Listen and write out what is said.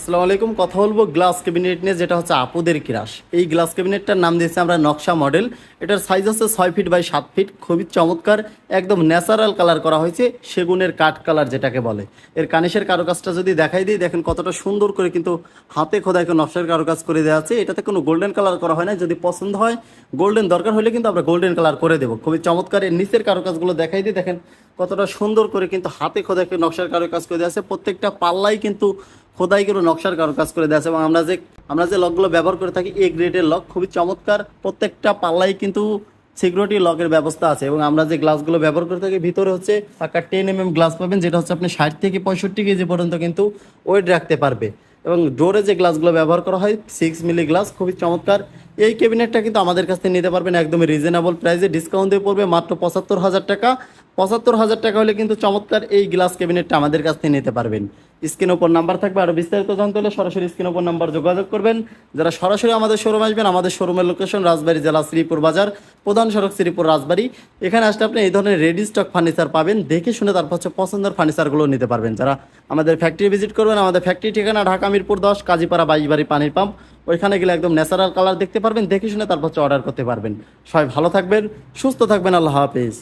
আসসালামু আলাইকুম। কথা বলব গ্লাস ক্যাবিনেট নিয়ে, যেটা হচ্ছে আপুদের ক্রাশ এই গ্লাস ক্যাবিনেটটার নাম দিয়েছি আমরা নকশা মডেল। এটার সাইজ হচ্ছে ছয় ফিট বাই সাত ফিট খুবই চমৎকার। একদম ন্যাচারাল কালার করা হয়েছে, সেগুনের কাঠ কালার যেটাকে বলে। এর কানিশের কারুকাজটা যদি দেখাই দিই, দেখেন কতটা সুন্দর করে কিন্তু হাতে খোদায় কোনো নকশার কারুকাজ করে দেওয়া আছে। এটাতে কোনো গোল্ডেন কালার করা হয় না, যদি পছন্দ হয় গোল্ডেন দরকার হলে কিন্তু আমরা গোল্ডেন কালার করে দেবো। খুবই চমৎকার। এর নিচের কারুকাজগুলো দেখাই দিই, দেখেন কতটা সুন্দর করে কিন্তু হাতে খোদায় করে নকশার কারুকাজ করে দেওয়া আছে। প্রত্যেকটা পাল্লাই কিন্তু খোদাই করে নকশার কারও কাজ করে দেওয়া এবং আমরা যে আমরা যে লকগুলো ব্যবহার করে থাকি এ গ্রেডের লক খুবই চমৎকার। প্রত্যেকটা পাল্লাই কিন্তু সিকিউরিটি লকের ব্যবস্থা আছে এবং আমরা যে গ্লাসগুলো ব্যবহার করে থাকি, ভিতরে হচ্ছে পাকা টেন এম এম গ্লাস পাবেন, যেটা হচ্ছে আপনি ষাট থেকে পঁয়ষট্টি কেজি পর্যন্ত কিন্তু ওয়েট রাখতে পারবে। এবং ডোরে যে গ্লাসগুলো ব্যবহার করা হয় সিক্স মিলি গ্লাস খুবই চমৎকার। এই ক্যাবিনেটটা কিন্তু আমাদের কাছ থেকে নিতে পারবেন একদমই রিজনেবল প্রাইসে ডিসকাউন্ট দিয়ে পড়বে মাত্র পঁচাত্তর হাজার টাকা। পঁচাত্তর হাজার টাকা হলে কিন্তু চমৎকার এই গ্লাস ক্যাবিনেটটা আমাদের কাছ থেকে নিতে পারবেন। স্ক্রিন ওপর নাম্বার থাকবে আরও বিস্তারিত জানতে হলে সরাসরি স্ক্রিন ওপর নাম্বার যোগাযোগ করবেন। যারা সরাসরি আমাদের শোরুম আসবেন, আমাদের শোরুমের লোকেশন রাজবাড়ী জেলা শ্রীপুর বাজার, প্রধান সড়ক শ্রীপুর রাজবাড়ি। এখানে আসলে আপনি এই ধরনের রেডি স্টক ফার্নিচার পাবেন, দেখে শুনে তারপর হচ্ছে পছন্দের ফার্নিচারগুলো নিতে পারবেন। যারা আমাদের ফ্যাক্টরি ভিজিট করবেন, আমাদের ফ্যাক্টরি ঠিকানা ঢাকা মিরপুর দশ, কাজীপাড়া বাইশবাড়ি পানির পাম্প ওইখানে গেলে একদম ন্যাচারাল কালার দেখতে পারবেন, দেখে শুনে তারপর হচ্ছে অর্ডার করতে পারবেন। সবাই ভালো থাকবেন, সুস্থ থাকবেন, আল্লাহ হাফেজ।